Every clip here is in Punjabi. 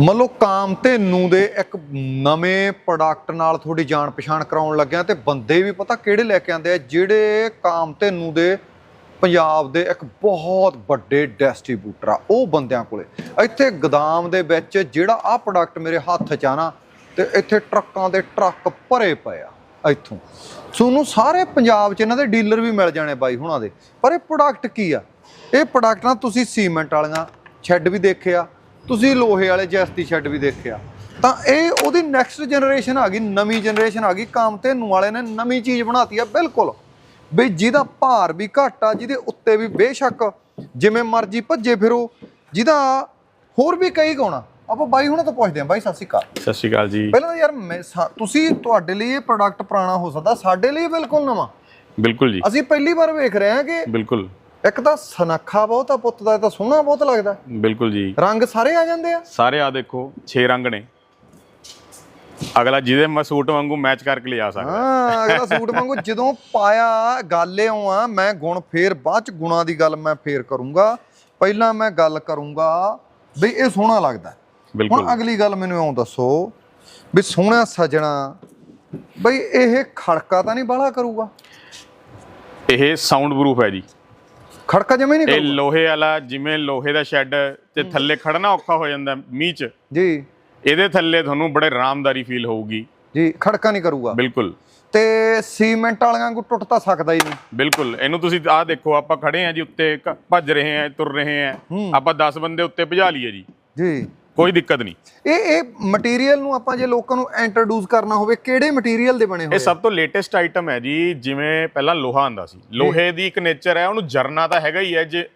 ਮੰਨ ਲਓ ਕਾਮ ਤੇ ਨੂੰ ਦੇ ਇੱਕ ਨਵੇਂ ਪ੍ਰੋਡਕਟ ਨਾਲ ਤੁਹਾਡੀ ਜਾਣ ਪਛਾਣ ਕਰਾਉਣ ਲੱਗਿਆ ਤੇ ਬੰਦੇ ਵੀ ਪਤਾ ਕਿਹੜੇ ਲੈ ਕੇ ਆਂਦੇ ਆ, ਜਿਹੜੇ ਕਾਮ ਤੇ ਨੂੰ ਦੇ ਪੰਜਾਬ ਦੇ ਇੱਕ ਬਹੁਤ ਵੱਡੇ ਡਿਸਟ੍ਰੀਬਿਊਟਰ ਆ, ਉਹ ਬੰਦਿਆਂ ਕੋਲੇ। ਇੱਥੇ ਗਦਾਮ ਦੇ ਵਿੱਚ ਜਿਹੜਾ ਆ ਪ੍ਰੋਡਕਟ ਮੇਰੇ ਹੱਥ 'ਚ ਆ ਨਾ, ਤੇ ਇੱਥੇ ਟਰੱਕਾਂ ਦੇ ਟਰੱਕ ਭਰੇ ਪਏ ਆ, ਇੱਥੋਂ। ਤੁਹਾਨੂੰ ਸਾਰੇ ਪੰਜਾਬ 'ਚ ਇਹਨਾਂ ਦੇ ਡੀਲਰ ਵੀ ਮਿਲ ਜਾਣੇ ਬਾਈ ਹੁਣਾਂ ਦੇ। ਪਰ ਇਹ ਪ੍ਰੋਡਕਟ ਕੀ ਆ? ਇਹ ਪ੍ਰੋਡਕਟ ਨਾ ਤੁਸੀਂ ਸੀਮੈਂਟ ਵਾਲੀਆਂ ਸ਼ੈੱਡ ਵੀ ਦੇਖਿਆ ਤੁਸੀਂ ਲੋਹੇ ਵਾਲੇ ਜੈਸਤੀ ਸ਼ੈੱਡ ਵੀ ਦੇਖਿਆ। ਤਾਂ ਇਹ ਉਹਦੀ ਨੈਕਸਟ ਜਨਰੇਸ਼ਨ ਆ ਗਈ ਨਵੀਂ ਜਨਰੇਸ਼ਨ ਆ ਗਈ। ਕੰਮ ਤੇ ਨੂੰ ਵਾਲੇ ਨੇ ਨਵੀਂ ਚੀਜ਼ ਬਣਾਤੀ ਆ ਬਿਲਕੁਲ। ਵੀ ਜਿਹਦਾ ਭਾਰ ਵੀ ਘੱਟ ਆ ਜਿਹਦੇ ਉੱਤੇ ਵੀ ਬੇਸ਼ੱਕ ਜਿਵੇਂ ਮਰਜ਼ੀ ਭੱਜੇ ਫਿਰੋ ਜਿਹਦਾ ਹੋਰ ਵੀ ਕਈ ਗਾਉਣਾ ਆਪਾਂ ਬਾਈ ਹੁਣਾਂ ਤੋਂ ਪੁੱਛਦੇ ਆਂ ਬਾਈ ਸਤਿ ਸ਼੍ਰੀ ਅਕਾਲ। ਸਤਿ ਸ਼੍ਰੀ ਅਕਾਲ ਜੀ। ਪਹਿਲਾਂ ਯਾਰ ਤੁਸੀਂ ਤੁਹਾਡੇ ਲਈ ਇਹ ਪ੍ਰੋਡਕਟ ਪੁਰਾਣਾ ਹੋ ਸਕਦਾ। ਸਾਡੇ ਲਈ ਬਿਲਕੁਲ ਨਵਾਂ। ਬਿਲਕੁਲ ਜੀ। ਅਸੀਂ ਪਹਿਲੀ ਵਾਰ ਵੇਖ ਰਹੇ ਹਾਂ ਕਿ ਬਿਲਕੁਲ। ਇੱਕ ਤਾਂ ਸਨੱਖਾ ਬਹੁਤ ਆ ਪੁੱਤ ਦਾ ਇਹ ਤਾਂ ਸੋਹਣਾ ਬਹੁਤ ਲੱਗਦਾ। ਬਿਲਕੁਲ ਜੀ। ਰੰਗ ਸਾਰੇ ਆ ਜਾਂਦੇ ਆ? ਸਾਰੇ ਆ ਦੇਖੋ 6 ਰੰਗ ਨੇ। ਅਗਲਾ ਜਿਹਦੇ ਮੈਂ ਸੂਟ ਵਾਂਗੂ ਮੈਚ ਕਰਕੇ ਲਿਆ ਸਕਦਾ। ਹਾਂ ਅਗਲਾ ਸੂਟ ਵਾਂਗੂ ਜਦੋਂ ਪਾਇਆ ਗੱਲ ਇਉਂ ਆ ਮੈਂ ਗੁਣ ਫੇਰ ਬਾਅਦ ਚ ਗੁਣਾ ਦੀ ਗੱਲ ਮੈਂ ਫੇਰ ਕਰੂੰਗਾ। ਪਹਿਲਾਂ ਮੈਂ ਗੱਲ ਕਰੂੰਗਾ ਵੀ ਇਹ ਸੋਹਣਾ ਲੱਗਦਾ। ਬਿਲਕੁਲ। ਹੁਣ ਅਗਲੀ ਗੱਲ ਮੈਨੂੰ ਇਉਂ ਦੱਸੋ ਵੀ ਸੋਹਣਾ ਸਜਣਾ ਬਈ ਇਹ ਖੜਕਾ ਤਾਂ ਨਹੀਂ ਬਾਹਲਾ ਕਰੂਗਾ? ਇਹ ਸਾਊਂਡ ਪ੍ਰੂਫ ਹੈ ਜੀ। ਖੜਕਾ ਜਮੇ ਨਹੀਂ ਇਹ ਕਰੂਗਾ। ਲੋਹੇ ਵਾਲਾ ਜਿਵੇਂ ਲੋਹੇ ਦਾ ਸ਼ੈੱਡ ਤੇ ਥੱਲੇ ਖੜਨਾ ਔਖਾ ਹੋ ਜਾਂਦਾ ਮੀਂਹ ਚ। ਜੀ। ਇਹਦੇ ਥੱਲੇ ਤੁਹਾਨੂੰ ਬੜੇ ਆਰਾਮਦਾਰੀ ਫੀਲ ਹੋਊਗੀ। ਜੀ ਖੜਕਾ ਨਹੀਂ ਕਰੂਗਾ। ਬਿਲਕੁਲ। ਤੇ ਸੀਮੈਂਟ ਵਾਲਿਆਂ ਕੋ ਟੁੱਟ ਤਾਂ ਸਕਦਾ ਹੀ ਨਹੀਂ। ਬਿਲਕੁਲ। ਇਹਨੂੰ ਤੁਸੀਂ ਆਹ ਦੇਖੋ ਆਪਾਂ ਖੜੇ ਆ ਜੀ ਉੱਤੇ ਕ- ਭੱਜ ਰਹੇ ਆ ਤੁਰ ਰਹੇ ਆ ਆਪਾਂ 10 ਬੰਦੇ ਉੱਤੇ ਭਜਾ ਲਈਏ ਜੀ। ਜੀ। ਕੋਈ ਦਿੱਕਤ ਨਹੀਂ। ਇਹ ਇਹ ਮਟੀਰੀਅਲ ਨੂੰ ਆਪਾਂ ਜੇ ਲੋਕਾਂ ਨੂੰ ਇੰਟਰੋਡਿਊਸ ਕਰਨਾ ਹੋਵੇ ਕਿਹੜੇ ਮਟੀਰੀਅਲ ਦੇ ਬਣੇ ਹੋਏ ਇਹ ਸਭ ਤੋਂ ਲੇਟੈਸਟ ਆਈਟਮ ਹੈ ਜੀ ਜਿਵੇਂ ਪਹਿਲਾਂ ਲੋਹਾ ਆਂਦਾ ਸੀ। ਲੋਹੇ ਦੀ ਇੱਕ ਨੇਚਰ ਹੈ ਉਹਨੂੰ ਜਰਨਾ ਤਾਂ ਹੈਗਾ ਹੀ ਹੈ ਜੇ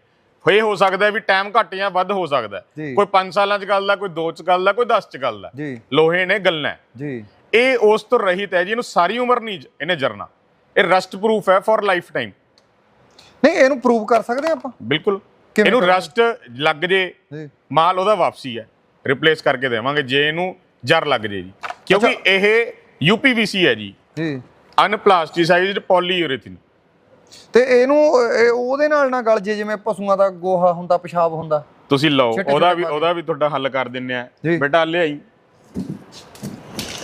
ਹੋਏ ਹੋ ਸਕਦਾ ਵੀ ਟਾਈਮ ਘੱਟ ਜਾਂ ਵੱਧ ਹੋ ਸਕਦਾ। ਕੋਈ 5 ਸਾਲਾਂ ਚ ਗੱਲ ਦਾ ਕੋਈ 2 ਚ ਗੱਲ ਦਾ ਕੋਈ 10 ਚ ਗੱਲ ਦਾ ਲੋਹੇ ਨੇ ਗੱਲਣਾ। ਜੀ। ਇਹ ਉਸ ਤੋਂ ਰਹਿਤ ਹੈ ਜੀ ਇਹਨੂੰ ਸਾਰੀ ਉਮਰ ਨਹੀਂ ਇਹਨੇ ਜਰਨਾ। ਇਹ ਰਸਟ ਪ੍ਰੂਫ ਹੈ ਫॉर ਲਾਈਫ ਟਾਈਮ ਨਹੀਂ ਇਹਨੂੰ ਪ੍ਰੂਵ ਕਰ ਸਕਦੇ ਆਪਾਂ? ਬਿਲਕੁਲ। ਇਹਨੂੰ? ਰਸਟ ਲੱਗ ਜੀ। ਮਾਲ ਉਹਦਾ ਵਾਪਸੀ ਹੈ। ਰਿਪਲੇਸ ਕਰਕੇ ਦੇਵਾਂਗੇ ਜੇ ਇਹਨੂੰ ਜਰ ਲੱਗ ਜੇ ਜੀ। ਕਿਉਂਕਿ ਇਹ ਯੂਪੀਵੀਸੀ ਹੈ ਜੀ। ਜੀ। ਅਨਪਲਾਸਟੀਸਾਈਜ਼ਡ ਪੋਲੀਯੂਰੇਥਿਨ ਤੇ ਇਹਨੂੰ ਇਹ ਉਹਦੇ ਨਾਲ ਨਾ ਗਲ ਜੇ ਜਿਵੇਂ ਪਸ਼ੂਆਂ ਦਾ ਗੋਹਾ ਹੁੰਦਾ ਪਿਸ਼ਾਬ ਹੁੰਦਾ। ਤੁਸੀਂ ਲਓ ਉਹਦਾ ਵੀ ਉਹਦਾ ਵੀ ਤੁਹਾਡਾ ਹੱਲ ਕਰ ਦਿੰਨੇ ਆ। ਬੇਟਾ ਲਿਆਈ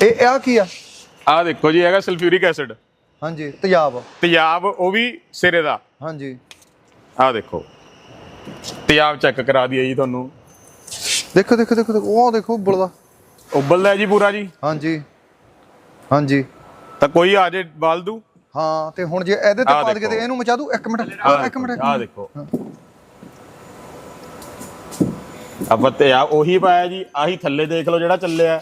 ਇਹ ਆ ਕੀ ਆ? ਆਹ ਦੇਖੋ ਜੀ ਹੈਗਾ ਸਲਫਿਊਰਿਕ ਐਸਿਡ। ਹਾਂਜੀ ਤੇਜ਼ਾਬ। ਤੇਜ਼ਾਬ ਉਹ ਵੀ ਸਿਰੇ ਦਾ। ਹਾਂਜੀ। ਆਹ ਦੇਖੋ। ਤੇਜ਼ਾਬ ਚੈੱਕ ਕਰਾ ਦਈਏ ਜੀ ਤੁਹਾਨੂੰ। ਦੇਖੋ ਦੇਖੋ ਦੇਖੋ ਦੇਖੋ, ਉਹ ਦੇਖੋ ਉਬਲਦਾ। ਉਬਲਦਾ ਹੈ ਜੀ ਪੂਰਾ ਜੀ। ਹਾਂਜੀ। ਹਾਂਜੀ। ਤਾਂ ਕੋਈ ਆ ਜੇ ਬਾਲਦੂ। ਹਾਂ ਤੇ ਹੁਣ ਜੇ ਇਹਦੇ ਤੇ ਆਹ ਪਾ ਦਈਏ ਤੇ। ਇਹਨੂੰ ਮਚਾ ਦੂ। ਇੱਕ ਮਿੰਟ ਆਹ ਇੱਕ ਮਿੰਟ। ਇੱਕ ਮਿੰਟ ਦੇਖੋ। ਆਪਾਂ ਤੇ ਆ ਉਹੀ ਪਾਇਆ ਜੀ। ਆਹੀ ਥੱਲੇ ਦੇਖ ਲਓ ਜਿਹੜਾ ਚੱਲਿਆ।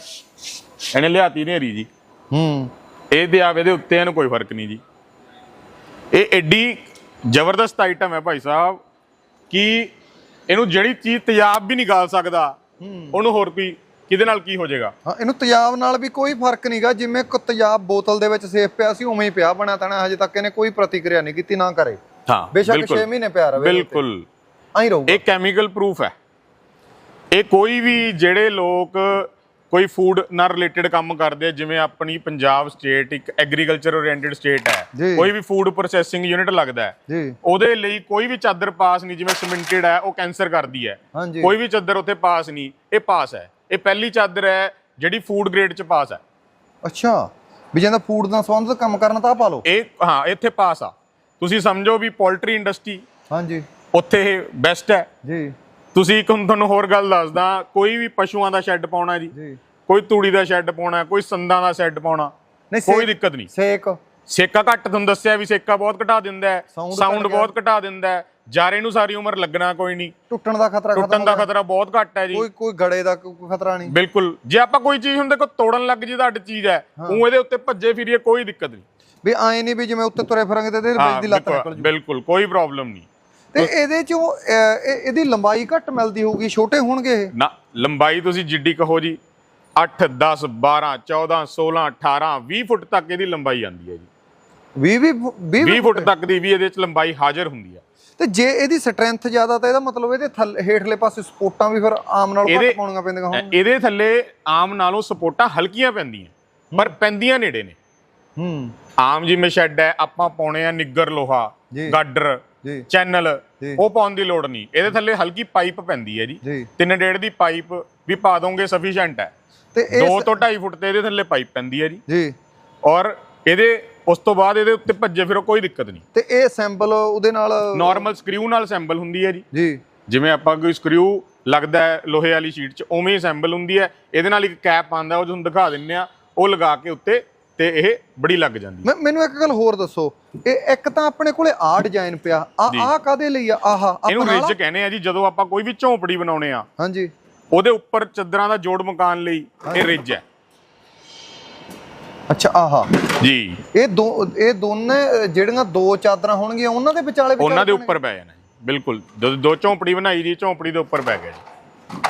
ਇਹਨੇ ਲਿਆਤੀ ਨੇਰੀ ਜੀ। ਹੂੰ। ਇਹ ਦੇ ਆਵੇ ਦੇ ਉੱਤੇ ਇਹਨੂੰ ਕੋਈ ਫ਼ਰਕ ਨਹੀਂ ਜੀ। ਇਹ ਐਡੀ ਜ਼ਬਰਦਸਤ ਆਈਟਮ ਹੈ ਭਾਈ ਸਾਹਿਬ ਕਿ ਇਹਨੂੰ ਜਿਹੜੀ ਚੀਜ਼ ਤੇਜ਼ਾਬ ਵੀ ਨਹੀਂ ਗਾਲ ਸਕਦਾ। ਉਹਨੂੰ ਹੋਰ ਕੋਈ ਕਿਹਦੇ ਨਾਲ ਕੀ ਹੋ ਜਾਏਗਾ? ਹਾਂ ਇਹਨੂੰ ਤੇਜ਼ਾਬ ਨਾਲ ਵੀ ਕੋਈ ਫ਼ਰਕ ਨਹੀਂਗਾ ਜਿਵੇਂ ਕੋ ਤੇਜ਼ਾਬ ਬੋਤਲ ਦੇ ਵਿੱਚ ਸੇਫ ਪਿਆ ਸੀ ਉਵੇਂ ਹੀ ਪਿਆ ਬਣਿਆ ਤਣਾ ਹਜੇ ਤੱਕ ਇਹਨੇ ਕੋਈ ਪ੍ਰਤੀਕਿਰਿਆ ਨਹੀਂ ਕੀਤੀ ਨਾ ਕਰੇ। ਹਾਂ ਬੇਸ਼ੱਕ 6 ਮਹੀਨੇ ਪਿਆ ਰਵੇ ਬਿਲਕੁਲ। ਐਂ ਰਹੂਗਾ। ਇਹ ਕੈਮੀਕਲ ਪ੍ਰੂਫ ਹੈ। ਇਹ ਕੋਈ ਵੀ ਜਿਹੜੇ ਲੋਕ ਕੋਈ ਫੂਡ ਨਾਲ ਰਿਲੇਟਡ ਕੰਮ ਕਰਦੇ ਆ ਜਿਵੇਂ ਆਪਣੀ ਪੰਜਾਬ ਸਟੇਟ ਇੱਕ ਐਗਰੀਕਲਚਰ ਓਰੀਐਂਟਡ ਸਟੇਟ ਹੈ। ਕੋਈ ਵੀ ਫੂਡ ਪ੍ਰੋਸੈਸਿੰਗ ਯੂਨਿਟ ਲੱਗਦਾ ਹੈ। ਉਹਦੇ ਲਈ ਕੋਈ ਵੀ ਚਾਦਰ ਪਾਸ ਨਹੀਂ ਜਿਵੇਂ ਸਿਮੈਂਟਡ ਹੈ ਉਹ ਕੈਂਸਰ ਕਰਦੀ ਹੈ। ਕੋਈ ਵੀ ਚਾਦਰ ਉੱਥੇ ਪਾਸ ਨਹੀਂ ਇਹ ਪਾਸ ਹੈ। ਇਹ ਪਹਿਲੀ ਚਾਦਰ ਹੈ ਜਿਹੜੀ ਫੂਡ ਗ੍ਰੇਡ ਚ ਪਾਸ ਹੈ। ਅੱਛਾ। ਵੀ ਜਿਹਦਾ ਫੂਡ ਨਾਲ ਸੰਬੰਧਿਤ ਕੰਮ ਕਰਨਾ ਤਾਂ ਪਾ ਲਓ। ਇਹ ਹਾਂ ਇੱਥੇ ਪਾਸ ਆ। ਤੁਸੀਂ ਸਮਝੋ ਵੀ ਪੋਲਟਰੀ ਇੰਡਸਟਰੀ ਹਾਂਜੀ। ਉੱਥੇ ਇਹ ਬੈਸਟ ਹੈ। ਜੀ। ਤੁਸੀਂ ਇੱਕ ਹੁਣ ਤੁਹਾਨੂੰ ਹੋਰ ਗੱਲ ਦੱਸਦਾ ਕੋਈ ਵੀ ਪਸ਼ੂਆਂ ਦਾ ਸ਼ੈੱਡ ਪਾਉਣਾ ਜੀ। ਜੀ। ਕੋਈ ਤੂੜੀ ਦਾ ਸ਼ੈੱਡ ਪਾਉਣਾ ਕੋਈ ਸੰਦਾਂ ਦਾ ਸ਼ੈੱਡ ਪਾਉਣਾ ਨਹੀਂ ਕੋਈ ਦਿੱਕਤ ਨਹੀਂ। ਸੇਕ। ਸੇਕਾ ਘੱਟ ਤੁਹਾਨੂੰ ਦੱਸਿਆ ਵੀ ਸੇਕਾ ਬਹੁਤ ਘਟਾ ਦਿੰਦਾ ਹੈ ਸਾਊਂਡ। ਬਹੁਤ ਘਟਾ ਦਿੰਦਾ ਹੈ। ਜਾਰੇ ਨੂੰ ਸਾਰੀ ਉਮਰ ਲੱਗਣਾ ਕੋਈ ਨਹੀਂ। ਟੁੱਟਣ ਦਾ ਖਤਰਾ ਟੁੱਟਣ ਦਾ। ਖਤਰਾ ਬਹੁਤ ਘੱਟ ਹੈ ਜੀ। ਕੋਈ ਕੋਈ ਗੜੇ ਦਾ ਕੋਈ ਕੋਈ ਖਤਰਾ ਨਹੀਂ। ਬਿਲਕੁਲ। ਜੇ ਆਪਾਂ ਕੋਈ ਚੀਜ਼ ਹੁੰਦੇ ਕੋ ਤੋੜਨ ਲੱਗ ਜੀ ਤਾਂ ਅੱਡ ਚੀਜ਼ ਹੈ। ਉਹ ਇਹਦੇ ਉੱਤੇ ਭੱਜੇ ਫਿਰੀਏ ਕੋਈ ਦਿੱਕਤ ਨਹੀਂ। ਵੀ ਆਏ ਨਹੀਂ ਵੀ ਜਿਵੇਂ ਉੱਤੇ ਤੁਰੇ ਫਿਰਾਂਗੇ ਤੇ ਇਹਦੇ ਵਿੱਚ ਦੀ ਲੱਤ ਨਿਕਲ ਬਿਲਕੁਲ ਜੂ। ਬਿਲਕੁਲ ਕੋਈ ਪ੍ਰੋਬਲਮ ਨਹੀਂ। ਤੇ ਇਹਦੇ ਚੋਂ ਇਹਦੀ ਲੰਬਾਈ ਘੱਟ ਮਿਲਦੀ ਹੋਊਗੀ ਛੋਟੇ ਹੋਣਗੇ ਇਹ? ਨਾ ਲੰਬਾਈ ਤੁਸੀਂ ਜਿੱਡੀ ਕਹੋ ਜੀ 8 10 12 14 16 18 20 ਫੁੱਟ ਤੱਕ ਇਹਦੀ ਲੰਬਾਈ ਆਂਦੀ ਹੈ ਜੀ। 20 20 20 20 ਫੁੱਟ ਤੱਕ ਦੀ ਵੀ ਇਹਦੇ ਚ ਲੰਬਾਈ ਹਾਜ਼ਰ ਹੁੰਦੀ ਹੈ ਤੇ ਜੇ ਇਹਦੀ ਸਟਰੈਂਥ ਜ਼ਿਆਦਾ ਤਾਂ ਇਹਦਾ ਮਤਲਬ ਇਹਦੇ ਥੱਲੇ ਹੇਠਲੇ ਪਾਸੇ ਸਪੋਰਟਾਂ ਵੀ ਫਿਰ ਆਮ ਨਾਲੋਂ ਘੱਟ ਪਾਉਣੀਆਂ ਪੈਂਦੀਆਂ ਹੋਣ ਇਹਦੇ ਥੱਲੇ ਆਮ ਨਾਲੋਂ ਸਪੋਰਟਾਂ ਹਲਕੀਆਂ ਪੈਂਦੀਆਂ ਪਰ ਪੈਂਦੀਆਂ ਨੇੜੇ ਨੇ। ਹੂੰ। ਆਮ ਜਿਵੇਂ ਸ਼ੈੱਡ ਹੈ ਆਪਾਂ ਪਾਉਣੇ ਆ ਨਿੱਗਰ ਲੋਹਾ। Girder channel. ਉਹ ਪਾਉਣ ਦੀ ਲੋੜ ਨਹੀਂ। ਇਹਦੇ ਥੱਲੇ ਹਲਕੀ ਪਾਈਪ ਪੈਂਦੀ ਹੈ ਜੀ। ਜੀ। ਤਿੰਨ ਡੇਢ ਦੀ ਪਾਈਪ ਵੀ ਪਾ ਦੋਗੇ ਸਫੀਸ਼ੀਐਂਟ ਹੈ। ਤੇ ਇਹ 2 ਤੋਂ 2.5 ਫੁੱਟ ਤੇ ਇਹਦੇ ਥੱਲੇ ਪਾਈਪ ਪੈਂਦੀ ਹੈ ਜੀ। ਜੀ। ਔਰ ਇਹਦੇ ਉਸ ਤੋਂ ਬਾਅਦ ਇਹਦੇ ਉੱਤੇ ਭੱਜੇ ਫਿਰੋ ਕੋਈ ਦਿੱਕਤ ਨਹੀਂ। ਤੇ ਇਹ ਸੈਂਪਲ ਉਹਦੇ ਨਾਲ ਨਾਰਮਲ ਸਕਰੂ ਨਾਲ ਅਸੈਂਬਲ ਹੁੰਦੀ ਹੈ ਜੀ। ਜੀ। ਜਿਵੇਂ ਆਪਾਂ ਕੋਈ ਸਕਰੂ ਲੱਗਦਾ ਹੈ ਲੋਹੇ ਵਾਲੀ ਸ਼ੀਟ 'ਚ ਉਵੇਂ ਹੀ ਅਸੈਂਬਲ ਹੁੰਦੀ ਹੈ। ਇਹਦੇ ਨਾਲ ਇੱਕ ਕੈਪ ਆਂਦਾ ਉਹ ਤੁਹਾਨੂੰ ਦਿਖਾ ਦਿੰਨੇ ਆ ਉਹ ਲਗਾ ਕੇ ਉੱਤੇ ਤੇ ਇਹ ਬੜੀ ਲੱਗ ਜਾਂਦੀ। ਹੈ ਮੈਂ- ਮੈਨੂੰ ਇੱਕ ਗੱਲ ਹੋਰ ਦੱਸੋ। ਇਹ ਇੱਕ ਤਾਂ ਆਪਣੇ ਕੋਲੇ ਆ ਡਿਜ਼ਾਈਨ ਪਿਆ। ਆ। ਆ ਕਾਦੇ ਲਈ ਆ? ਆਹਾ ਇਹਨੂੰ ਰਿਜ ਕਹਿੰਦੇ ਆ ਜੀ ਜਦੋਂ ਆਪਾਂ ਕੋਈ ਵੀ ਝੌਂਪੜੀ ਬਣਾਉਣੇ ਆ ਹਾਂਜੀ। ਉਹਦੇ ਉੱਪਰ ਚੱਦਰਾਂ ਦਾ ਜੋੜ ਮਕਾਨ ਲਈ ਇਹ ਰਿਜ ਹੈ। ਅੱਛਾ ਆਹਾ। ਜੀ। ਇਹ ਦੋ ਇਹ ਦੋਨੇ ਜਿਹੜੀਆਂ ਦੋ ਚਾਦਰਾਂ ਹੋਣਗੀਆਂ ਉਹਨਾਂ ਦੇ ਵਿਚਾਲੇ ਵਿਚਾਲੇ ਉਹਨਾਂ ਦੇ? ਉੱਪਰ ਪੈ ਜਾਣਾ ਬਿਲਕੁਲ। ਜਦੋਂ ਦੋ ਝੌਂਪੜੀ ਬਣਾਈ ਦੀ ਝੌਂਪੜੀ ਦੇ ਉੱਪਰ ਪੈ ਗਿਆ ਜੀ।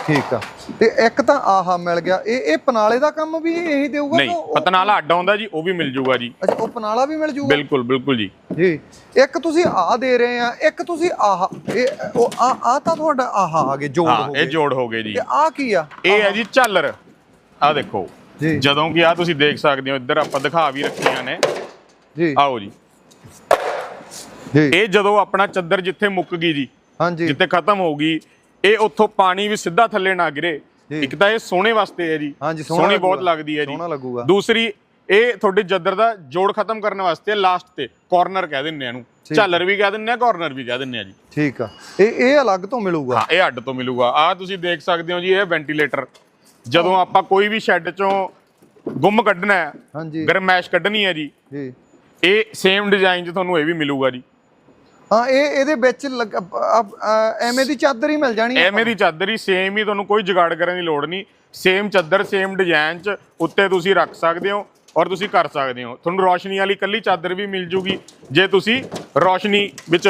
ਠੀਕ ਆ। ਤੇ ਇੱਕ ਤਾਂ ਆਹਾ ਮਿਲ ਗਿਆ। ਇਹ ਇਹ ਪਨਾਲੇ ਦਾ ਕੰਮ ਵੀ ਇਹੀ ਦੇਊਗਾ ਨਹੀਂ ਪਤਨਾਲਾ ਅੱਡ ਆਉਂਦਾ ਜੀ ਉਹ ਵੀ ਮਿਲ ਜੂਗਾ ਜੀ। ਅੱਛਾ ਉਹ ਪਨਾਲਾ ਵੀ ਮਿਲ ਜੂਗਾ? ਬਿਲਕੁਲ ਬਿਲਕੁਲ ਜੀ। ਜੀ। ਇੱਕ ਤੁਸੀਂ ਆ ਦੇ ਰਹੇ ਆ ਇੱਕ ਤੁਸੀਂ ਆਹ ਇਹ ਉਹ ਆ ਆ ਤਾਂ ਤੁਹਾਡਾ ਆਹਾ ਆ ਗਏ ਜੋੜ ਹਾਂ ਹੋ ਇਹ ਗਏ। ਜੋੜ ਹੋ ਗਏ ਜੀ। ਤੇ ਆ ਕੀ ਆ? ਇਹ ਹੈ ਜੀ ਝਾਲਰ। ਆ ਦੇਖੋ ਜੀ। ਜਦੋਂ ਕਿ ਆ ਤੁਸੀਂ ਦੇਖ ਸਕਦੇ ਹੋ ਇੱਧਰ ਆਪਾਂ ਦਿਖਾ ਵੀ ਰੱਖੀਆਂ ਨੇ। ਜੀ। ਆਓ ਜੀ। ਜੀ। ਇਹ ਜਦੋਂ ਆਪਣਾ ਚੱਦਰ ਜਿੱਥੇ ਮੁੱਕ ਗਈ ਜੀ ਹਾਂਜੀ। ਜਿੱਥੇ ਖਤਮ ਹੋ ਗਈ ਇਹ ਉੱਥੋਂ ਪਾਣੀ ਵੀ ਸਿੱਧਾ ਥੱਲੇ ਨਾ ਗਿਰੇ। ਇੱਕ ਤਾਂ ਇਹ ਸੋਹਣੇ ਵਾਸਤੇ ਹੈ ਜੀ। ਸੋਹਣਾ ਬਹੁਤ। ਲੱਗਦੀ ਹੈ ਜੀ। ਸੋਹਣਾ ਲੱਗੂਗਾ। ਦੂਸਰੀ ਇਹ ਤੁਹਾਡੀ ਜੱਦਰ ਦਾ ਜੋੜ ਖਤਮ ਕਰਨ ਵਾਸਤੇ ਲਾਸਟ ਤੇ। ਕਾਰਨਰ ਕਹਿ ਦਿੰਨੇ ਆ ਇਹਨੂੰ। ਠੀਕ। ਝਾਲਰ ਵੀ ਕਹਿ ਦਿੰਨੇ ਆ ਕਾਰਨਰ ਵੀ ਕਹਿ ਦਿੰਨੇ ਆ ਜੀ। ਠੀਕ ਆ। ਇਹ ਇਹ ਅਲੱਗ ਤੋਂ ਮਿਲੂਗਾ। ਹਾਂ ਇਹ ਅੱਡ ਤੋਂ ਮਿਲੂਗਾ। ਆ ਤੁਸੀਂ ਦੇਖ ਸਕਦੇ ਹੋ ਜੀ ਇਹ ਵੈਂਟੀਲੇਟਰ ਜਦੋਂ ਆਪਾਂ ਕੋਈ ਵੀ ਸ਼ੈੱਡ ਚੋਂ ਗੁੰਮ ਕੱਢਣਾ ਹੈ ਹਾਂਜੀ। ਗਰਮੈਸ਼ ਕੱਢਣੀ ਹੈ ਜੀ ਜੀ। ਇਹ ਸੇਮ ਡਿਜ਼ਾਈਨ 'ਚ ਤੁਹਾਨੂੰ ਇਹ ਵੀ ਮਿਲੂਗਾ ਜੀ। ਹਾਂ ਇਹ ਇਹਦੇ ਵਿੱਚ ਐਵੇਂ ਦੀ ਚਾਦਰ ਹੀ ਮਿਲ ਜਾਣੀ ਐਵੇਂ ਦੀ ਚਾਦਰ ਹੀ ਸੇਮ ਹੀ ਤੁਹਾਨੂੰ ਕੋਈ ਜੁਗਾੜ ਕਰਨ ਦੀ ਲੋੜ ਨਹੀਂ। ਸੇਮ ਚਾਦਰ ਸੇਮ ਡਿਜ਼ਾਈਨ 'ਚ ਉੱਤੇ ਤੁਸੀਂ ਰੱਖ ਸਕਦੇ ਹੋ ਔਰ ਤੁਸੀਂ ਕਰ ਸਕਦੇ ਹੋ। ਤੁਹਾਨੂੰ ਰੋਸ਼ਨੀ ਵਾਲੀ ਕੱਲੀ ਚਾਦਰ ਵੀ ਮਿਲ ਜੂਗੀ ਜੇ ਤੁਸੀਂ ਰੋਸ਼ਨੀ ਵਿੱਚ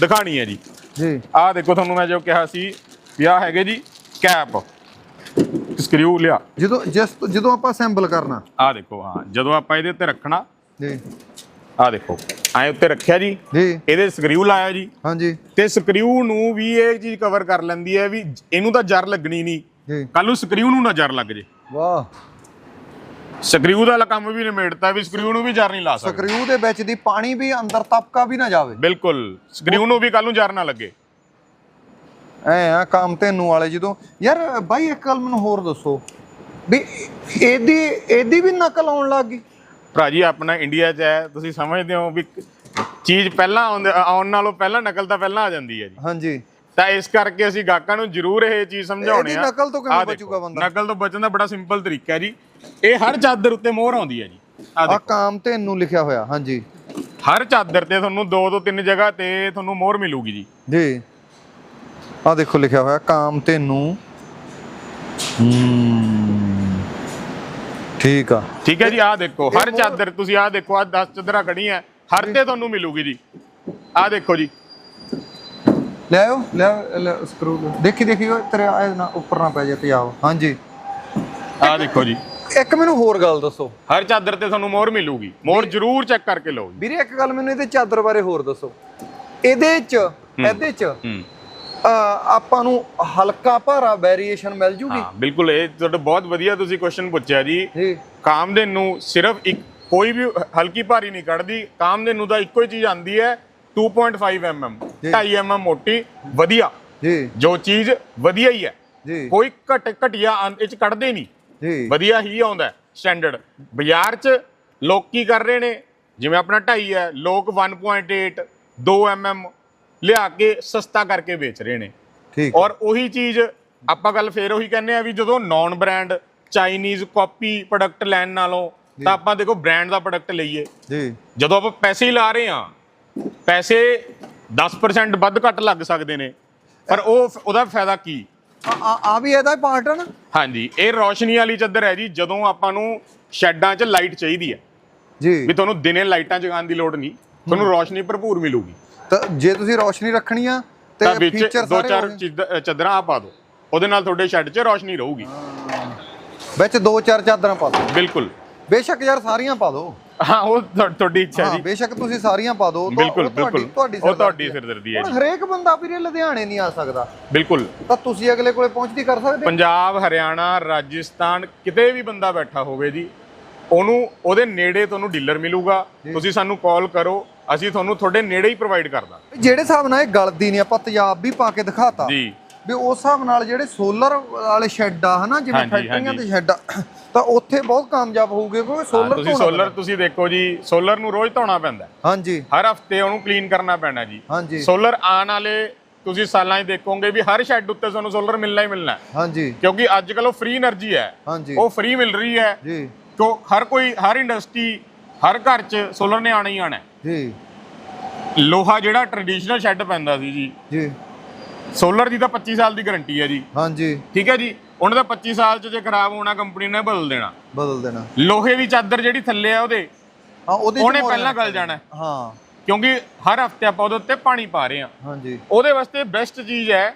ਦਿਖਾਣੀ ਹੈ ਜੀ। ਜੀ। ਆਹ ਦੇਖੋ ਤੁਹਾਨੂੰ ਮੈਂ ਜੋ ਕਿਹਾ ਸੀ ਵੀ ਹੈਗੇ ਜੀ ਕੈਪ। ਸਕਰੂ ਲਿਆ। ਜਦੋਂ ਜਿਸ ਜਦੋਂ ਆਪਾਂ ਅਸੈਂਬਲ ਕਰਨਾ। ਆਹ ਦੇਖੋ ਹਾਂ ਜਦੋਂ ਆਪਾਂ ਇਹਦੇ ਉੱਤੇ ਰੱਖਣਾ ਜੀ। ਆਹ ਦੇਖੋ ਐ ਉੱਤੇ ਰੱਖਿਆ ਜੀ। ਜੀ। ਇਹਦੇ ਸਕਰੂ ਲਾਇਆ ਜੀ। ਹਾਂਜੀ। ਤੇ ਸਕਰੂ ਨੂੰ ਵੀ ਇਹ ਚੀਜ਼ ਕਵਰ ਕਰ ਲੈਂਦੀ ਹੈ ਵੀ ਇਹਨੂੰ ਤਾਂ ਜਰ ਲੱਗਣੀ ਨਹੀਂ। ਜੀ। ਕੱਲ ਨੂੰ ਸਕਰੂ ਨੂੰ ਨਾ ਜਰ ਲੱਗ ਜੇ। ਵਾਹ। ਸਕਰੂ ਦਾ ਕੰਮ ਵੀ ਨਿਮੇੜਤਾ ਵੀ ਸਕਰੂ ਨੂੰ ਵੀ ਜਰ ਨਹੀਂ ਲਾ ਸਕਦੇ। ਸਕਰੂ ਦੇ ਵਿੱਚ ਦੀ ਪਾਣੀ ਵੀ ਅੰਦਰ ਤਪਕਾ ਵੀ ਨਾ ਜਾਵੇ। ਬਿਲਕੁਲ। ਸਕਰੂ ਨੂੰ ਵੀ ਕੱਲ ਨੂੰ ਜਰ ਨਾ ਲੱਗੇ। ਐ ਆ ਕੰਮ ਤੈਨੂੰ ਵਾਲੇ ਜਦੋਂ। ਯਾਰ ਬਾਈ ਇੱਕ ਗੱਲ ਮੈਨੂੰ ਹੋਰ ਦੱਸੋ। ਵੀ ਇਹਦੀ ਇਹਦੀ ਵੀ ਨਕਲ ਆਉਣ ਲੱਗ ਗਈ। ਭਰਾ ਜੀ ਆਪਣਾ ਇੰਡੀਆ 'ਚ ਹੈ। ਤੁਸੀਂ ਸਮਝਦੇ ਹੋ ਵੀ ਚੀਜ਼ ਪਹਿਲਾਂ ਆਉਂਦੇ- ਆਉਣ ਨਾਲੋਂ ਪਹਿਲਾਂ ਨਕਲ ਤਾਂ ਪਹਿਲਾਂ ਆ ਜਾਂਦੀ ਹੈ ਜੀ। ਹਾਂਜੀ। ਤਾਂ ਇਸ ਕਰਕੇ ਅਸੀਂ ਗਾਹਕਾਂ ਨੂੰ ਜ਼ਰੂਰ ਇਹ ਚੀਜ਼ ਸਮਝਾਉਣੇ ਇਹਦੀ ਆ। ਨਕਲ ਤੋਂ ਕਿਵੇਂ ਬਚੂਗਾ ਬੰਦਾ? ਨਕਲ ਤੋਂ ਬਚਣ ਦਾ ਬੜਾ ਸਿੰਪਲ ਤਰੀਕਾ ਹੈ ਜੀ। ਇਹ ਹਰ ਚਾਦਰ ਉੱਤੇ ਮੋਹਰ ਆਉਂਦੀ ਹੈ ਜੀ। ਆ ਕੰਮ ਤੈਨੂੰ ਲਿਖਿਆ ਹੋਇਆ ਹਾਂਜੀ। ਹਰ ਚਾਦਰ ਤੇ ਤੁਹਾਨੂੰ ਦੋ ਤੋਂ ਤਿੰਨ ਜਗ੍ਹਾ ਤੇ ਤੁਹਾਨੂੰ ਮੋਹਰ ਮਿਲੂਗੀ ਜੀ। ਜੀ। ਆ ਦੇਖੋ ਲਿਖਿਆ ਹੋਇਆ ਕਾਮ ਤੈਨੂੰ ਹਮ, ਠੀਕ ਆ। ਠੀਕ ਹੈ ਜੀ ਆਹ ਦੇਖੋ ਹਰ ਚਾਦਰ ਤੁਸੀਂ ਆਹ ਦੇਖੋ ਆਹ 10 ਚਾਦਰਾਂ ਖੜੀਆਂ ਹਰ ਤੇ ਤੁਹਾਨੂੰ ਮਿਲੂਗੀ ਜੀ। ਆਹ ਦੇਖੋ ਜੀ। ਲੈ ਆਓ ਲੈ ਆਓ, ਲੈ ਸਕਰੂ ਦੇਖੀ ਦੇਖੀ ਓਏ, ਤੇਰੇ ਆ ਨਾ ਉੱਪਰ ਨਾ ਪੈ ਜਾ ਤਿਆਬ ਹਾਂਜੀ। ਆਹ ਦੇਖੋ ਜੀ। ਇੱਕ ਮੈਨੂੰ ਹੋਰ ਗੱਲ ਦੱਸੋ। ਹਰ ਚਾਦਰ ਤੇ ਤੁਹਾਨੂੰ ਮੋਹਰ ਮਿਲੂਗੀ। ਮੋਹਰ ਜ਼ਰੂਰ ਚੈੱਕ ਕਰਕੇ ਲਓ ਜੀ। ਵੀਰੇ ਇੱਕ ਗੱਲ ਮੈਨੂੰ ਇਹਦੇ ਚਾਦਰ ਬਾਰੇ ਹੋਰ ਦੱਸੋ। ਇਹਦੇ ਚ ਇਹਦੇ ਚ ਆਪਾਂ ਨੂੰ ਹਲਕਾ ਭਾਰਾ ਵੇਰੀਏਸ਼ਨ ਮਿਲ ਜੂਗੀ? ਹਾਂ ਬਿਲਕੁਲ ਇਹ ਤੁਹਾਡਾ ਬਹੁਤ ਵਧੀਆ ਤੁਸੀਂ ਕੁਐਸਚਨ ਪੁੱਛਿਆ ਜੀ। ਕਾਮਧੇਨੂ ਨੂੰ ਸਿਰਫ ਇੱਕ ਕੋਈ ਵੀ ਹਲਕੀ ਭਾਰੀ ਨਹੀਂ ਕੱਢਦੀ ਕਾਮਧੇਨੂ ਨੂੰ ਦਾ ਇੱਕੋ ਹੀ ਚੀਜ਼ ਆਂਦੀ ਹੈ 2.5 mm 2.5 mm ਮੋਟੀ ਵਧੀਆ। ਜੀ। ਜੋ ਚੀਜ਼ ਵਧੀਆ ਹੀ ਹੈ। ਜੀ। ਕੋਈ ਘਟ ਘਟਿਆ ਇਹ ਚ ਕੱਢਦੇ ਨਹੀਂ। ਜੀ। ਵਧੀਆ ਹੀ ਆਉਂਦਾ ਸਟੈਂਡਰਡ ਬਾਜ਼ਾਰ 'ਚ ਲੋਕ ਕੀ ਕਰ ਰਹੇ ਨੇ? ਜਿਵੇਂ ਆਪਣਾ 2.5 ਹੈ ਲੋਕ 1.8 2 mm ਲਿਆ ਕੇ ਸਸਤਾ ਕਰਕੇ ਵੇਚ ਰਹੇ ਨੇ। ਠੀਕ ਔਰ ਉਹੀ ਚੀਜ਼ ਆਪਾਂ ਗੱਲ ਫੇਰ ਉਹੀ ਕਹਿੰਦੇ ਆ ਵੀ ਜਦੋਂ non brand Chinese copy product ਲੈਣ ਨਾਲੋਂ ਤਾਂ ਆਪਾਂ ਦੇਖੋ ਬ੍ਰਾਂਡ ਦਾ ਪ੍ਰੋਡਕਟ ਲਈਏ। ਜੀ। ਜਦੋਂ ਆਪਾਂ ਪੈਸੇ ਹੀ ਲਾ ਰਹੇ ਆ ਪੈਸੇ 10% ਵੱਧ ਘੱਟ ਲੱਗ ਸਕਦੇ ਨੇ। ਪਰ ਉਹ ਉਹਦਾ ਫਾਇਦਾ ਕੀ? ਆ- ਆ ਵੀ ਇਹਦਾ ਪਾਰਟ ਹੈ ਨਾ ਹਾਂਜੀ ਇਹ ਰੋਸ਼ਨੀ ਵਾਲੀ ਚੱਦਰ ਹੈ ਜੀ ਜਦੋਂ ਆਪਾਂ ਨੂੰ ਸ਼ੈੱਡਾਂ 'ਚ ਲਾਈਟ ਚਾਹੀਦੀ ਹੈ। ਜੀ। ਵੀ ਤੁਹਾਨੂੰ ਦਿਨੇ ਲਾਈਟਾਂ ਜਗਾਉਣ ਦੀ ਲੋੜ ਨਹੀਂ। ਤੁਹਾਨੂੰ ਰੋਸ਼ਨੀ ਭਰਪੂਰ ਮਿਲੂਗੀ। ਤਾਂ ਜੇ ਤੁਸੀਂ ਰੋਸ਼ਨੀ ਰੱਖਣੀ ਆ ਤੇ ਤਾਂ ਵਿੱਚ ਫੀਚਰ ਦੋ ਚਾਰ ਚੱਦਰਾਂ ਆ ਪਾ ਦਿਓ। ਉਹਦੇ ਨਾਲ ਤੁਹਾਡੇ ਸ਼ੈੱਡ 'ਚ ਰੋਸ਼ਨੀ ਰਹੂਗੀ। ਵਿੱਚ ਦੋ ਚਾਰ ਚਾਦਰਾਂ ਪਾ ਦਿਓ। ਬਿਲਕੁਲ। ਬੇਸ਼ੱਕ ਯਾਰ ਸਾਰੀਆਂ ਪਾ ਦਿਓ। ਹਾਂ ਉਹ ਤੁਹਾ- ਤੁਹਾਡੀ ਇੱਛਾ ਜੀ। ਬੇਸ਼ੱਕ ਤੁਸੀਂ ਸਾਰੀਆਂ ਪਾ ਦਿਓ। ਬਿਲਕੁਲ ਬਿਲਕੁਲ। ਤੁਹਾਡੀ ਉਹ ਤੁਹਾਡੀ ਸਿਰਦਰਦੀ ਹੈ ਜੀ। ਹਰੇਕ ਬੰਦਾ ਵੀਰੇ ਲੁਧਿਆਣੇ ਨਹੀਂ ਆ ਸਕਦਾ। ਬਿਲਕੁਲ। ਤਾਂ ਤੁਸੀਂ ਅਗਲੇ ਕੋਲੇ ਪਹੁੰਚਦੀ ਕਰ ਸਕਦੇ। ਪੰਜਾਬ ਹਰਿਆਣਾ ਰਾਜਸਥਾਨ ਕਿਤੇ ਵੀ ਬੰਦਾ ਬੈਠਾ ਹੋਵੇ ਜੀ ਉਹਨੂੰ ਉਹਦੇ ਨੇੜੇ ਤੁਹਾਨੂੰ ਡੀਲਰ ਮਿਲੂਗਾ। ਤੁਸੀਂ ਸਾਨੂੰ ਕਾਲ ਕਰੋ। ਅਸੀਂ ਤੁਹਾਨੂੰ ਤੁਹਾਡੇ ਨੇੜੇ ਹੀ ਪ੍ਰੋਵਾਈਡ ਕਰਦਾ ਜਿਹੜੇ ਹਿਸਾਬ ਨਾਲ ਇਹ ਗਲਦੀ ਨਹੀਂ ਆਪਾਂ ਤੇਜ਼ਾਬ ਵੀ ਪਾ ਕੇ ਦਿਖਾਤਾ। ਜੀ। ਵੀ ਉਸ ਹਿਸਾਬ ਨਾਲ ਜਿਹੜੇ ਸੋਲਰ ਵਾਲੇ ਸ਼ੈੱਡ ਆ ਹਨਾ ਜਿਵੇਂ ਫੈਕਟਰੀਆਂ ਤੇ ਸ਼ੈੱਡ ਤਾਂ ਉੱਥੇ ਬਹੁਤ ਕਾਮਯਾਬ ਹੋਊਗੇ ਕਿਉਂਕਿ ਸੋਲਰ ਤੁਸੀਂ ਸੋਲਰ ਤੁਸੀਂ ਦੇਖੋ ਜੀ ਸੋਲਰ ਨੂੰ ਰੋਜ਼ ਧੋਣਾ ਪੈਂਦਾ। ਹਾਂਜੀ। ਹਰ ਹਫ਼ਤੇ ਉਹਨੂੰ ਕਲੀਨ ਕਰਨਾ ਪੈਣਾ ਜੀ। ਹਾਂਜੀ। ਸੋਲਰ ਆਉਣ ਵਾਲੇ ਤੁਸੀਂ ਸਾਲਾਂ 'ਚ ਦੇਖੋਗੇ ਵੀ ਹਰ ਸ਼ੈੱਡ ਉੱਤੇ ਤੁਹਾਨੂੰ ਸੋਲਰ ਮਿਲਣਾ ਹੀ ਮਿਲਣਾ। ਹਾਂਜੀ। ਕਿਉਂਕਿ ਅੱਜ ਕੱਲ ਉਹ ਫ੍ਰੀ એનર્ਜੀ ਹੈ। ਹਾਂਜੀ। ਉਹ ਫ੍ਰੀ ਮਿਲ ਰਹੀ ਹੈ। ਜੀ। ਤੋਂ ਹਰ ਕੋਈ ਹਰ ਇੰਡਸਟਰੀ ਹਰ ਘਰ 'ਚ ਸੋਲਰ ਨੇ ਆਣਾ ਹੀ ਆਣਾ ਜੀ। ਲੋਹਾ ਜਿਹੜਾ ਟ੍ਰੈਡੀਸ਼ਨਲ ਸ਼ੈੱਡ ਪੈਂਦਾ ਸੀ ਜੀ। ਜੀ। ਸੋਲਰ ਦੀ ਤਾਂ 25 ਸਾਲ ਦੀ ਗਾਰੰਟੀ ਹੈ ਜੀ। ਹਾਂਜੀ। ਠੀਕ ਹੈ ਜੀ? ਉਹਨਾਂ ਦਾ 25 ਸਾਲ 'ਚ ਜੇ ਖਰਾਬ ਹੋਣਾ ਕੰਪਨੀ ਨੇ ਬਦਲ ਦੇਣਾ। ਬਦਲ ਦੇਣਾ। ਲੋਹੇ ਦੀ ਚਾਦਰ ਜਿਹੜੀ ਥੱਲੇ ਆ ਉਹਦੇ ਹਾਂ ਉਹਦੇ ਉਹਨੇ ਪਹਿਲਾਂ ਗਲ ਜਾਣਾ। ਹੈ। ਹਾਂ ਕਿਉਂਕਿ ਹਰ ਹਫ਼ਤੇ ਆਪਾਂ ਉਹਦੇ ਉੱਤੇ ਪਾਣੀ ਪਾ ਰਹੇ ਹਾਂ। ਹਾਂਜੀ। ਉਹਦੇ ਵਾਸਤੇ ਬੈਸਟ ਚੀਜ਼ ਹੈ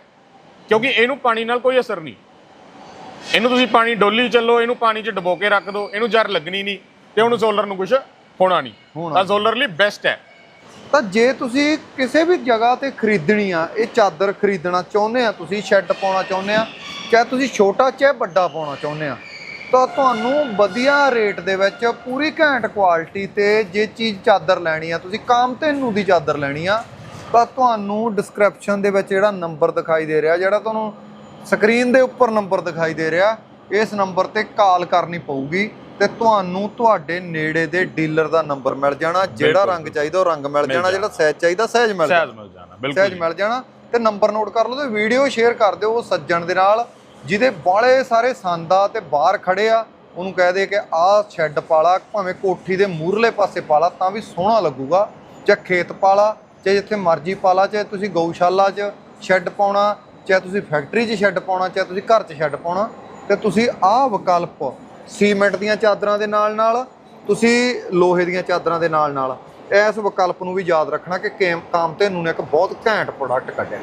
ਕਿਉਂਕਿ ਇਹਨੂੰ ਪਾਣੀ ਨਾਲ ਕੋਈ ਅਸਰ ਨਹੀਂ। ਇਹਨੂੰ ਤੁਸੀਂ ਪਾਣੀ ਡੋਲੀ ਚੱਲੋ ਇਹਨੂੰ ਪਾਣੀ 'ਚ ਡਬੋ ਕੇ ਰੱਖ ਦਿਓ ਇਹਨੂੰ ਜਰ ਲੱਗਣੀ ਨਹੀਂ ਤੇ ਉਹਨੂੰ ਸੋਲਰ ਨੂੰ ਕੁਝ ਹੋਣਾ ਨਹੀਂ। ਤਾਂ ਸੋਲਰ ਲਈ ਬੈਸਟ ਹੈ। ਤਾਂ ਜੇ ਤੁਸੀਂ ਕਿਸੇ ਵੀ ਜਗ੍ਹਾ ਤੇ ਖਰੀਦਣੀ ਆ ਇਹ ਚਾਦਰ ਖਰੀਦਣਾ ਚਾਹੁੰਦੇ ਆ ਤੁਸੀਂ ਸ਼ੈੱਡ ਪਾਉਣਾ ਚਾਹੁੰਦੇ ਆ ਚਾਹੇ ਤੁਸੀਂ ਛੋਟਾ ਚਾਹੇ ਵੱਡਾ ਪਾਉਣਾ ਚਾਹੁੰਦੇ ਆ ਤਾਂ ਤੁਹਾਨੂੰ ਵਧੀਆ ਰੇਟ ਦੇ ਵਿੱਚ ਪੂਰੀ ਘੈਂਟ ਕੁਆਲਿਟੀ ਤੇ ਜੇ ਚੀਜ਼ ਚਾਦਰ ਲੈਣੀ ਆ ਤੁਸੀਂ ਕਾਮਤੇਨੂ ਦੀ ਚਾਦਰ ਲੈਣੀ ਆ ਤਾਂ ਤੁਹਾਨੂੰ ਡਿਸਕ੍ਰਿਪਸ਼ਨ ਦੇ ਵਿੱਚ ਜਿਹੜਾ ਨੰਬਰ ਦਿਖਾਈ ਦੇ ਰਿਹਾ ਜਿਹੜਾ ਤੁਹਾਨੂੰ ਸਕਰੀਨ ਦੇ ਉੱਪਰ ਨੰਬਰ ਦਿਖਾਈ ਦੇ ਰਿਹਾ ਇਸ ਨੰਬਰ ਤੇ ਕਾਲ ਕਰਨੀ ਪਊਗੀ। ਤੇ ਤੁਹਾਨੂੰ ਤੁਹਾਡੇ ਨੇੜੇ ਦੇ ਡੀਲਰ ਦਾ ਨੰਬਰ ਮਿਲ ਜਾਣਾ ਜਿਹੜਾ। ਰੰਗ ਚਾਹੀਦਾ ਉਹ ਰੰਗ ਮਿਲ ਜਾਣਾ ਜਿਹੜਾ ਸਾਈਜ਼ ਚਾਹੀਦਾ ਸਾਈਜ਼ ਮਿਲ ਜਾਣਾ। ਸਹਿਜ ਮਿਲ ਜਾਣਾ ਸਹਿਜ ਬਿਲਕੁਲ ਮਿਲ ਜਾਣਾ ਤੇ ਨੰਬਰ ਨੋਟ ਕਰ ਲਓ ਤੇ ਵੀਡੀਓ ਸ਼ੇਅਰ ਕਰ ਦਿਓ ਉਹ ਸੱਜਣ ਦੇ ਨਾਲ ਜਿਹਦੇ ਬਾਲੇ ਸਾਰੇ ਸੰਦਾ ਤੇ ਬਾਹਰ ਖੜੇ ਆ ਉਹਨੂੰ ਕਹਿ ਦੇ ਕਿ ਆਹ ਸ਼ੈੱਡ ਪਾਲਾ ਭਾਵੇਂ ਕੋਠੀ ਦੇ ਮੂਰਲੇ ਪਾਸੇ ਪਾਲਾ ਤਾਂ ਵੀ ਸੋਹਣਾ ਲੱਗੂਗਾ। ਚਾਹੇ ਖੇਤ ਪਾਲਾ ਚਾਹੇ ਜਿੱਥੇ ਮਰਜ਼ੀ ਪਾਲਾ ਚਾਹੇ ਤੁਸੀਂ ਗਊਸ਼ਾਲਾ 'ਚ ਸ਼ੈੱਡ ਪਾਉਣਾ ਚਾਹੇ ਤੁਸੀਂ ਫੈਕਟਰੀ 'ਚ ਸ਼ੈੱਡ ਪਾਉਣਾ ਚਾਹੇ ਤੁਸੀਂ ਘਰ 'ਚ ਸ਼ੈੱਡ ਪਾਉਣਾ ਤੇ ਤੁਸੀਂ ਆਹ ਵਿਕਲਪ ਸੀਮੈਂਟ ਦੀਆਂ ਚਾਦਰਾਂ ਦੇ ਨਾਲ ਨਾਲ ਤੁਸੀਂ ਲੋਹੇ ਦੀਆਂ ਚਾਦਰਾਂ ਦੇ ਨਾਲ ਨਾਲ ਇਸ ਵਿਕਲਪ ਨੂੰ ਵੀ ਯਾਦ ਰੱਖਣਾ ਕਿ ਕੇਮ ਕਾਮਤੇ ਨੂੰ ਨੇ ਇੱਕ ਬਹੁਤ ਘੈਂਟ ਪ੍ਰੋਡਕਟ ਕੱਢਿਆ।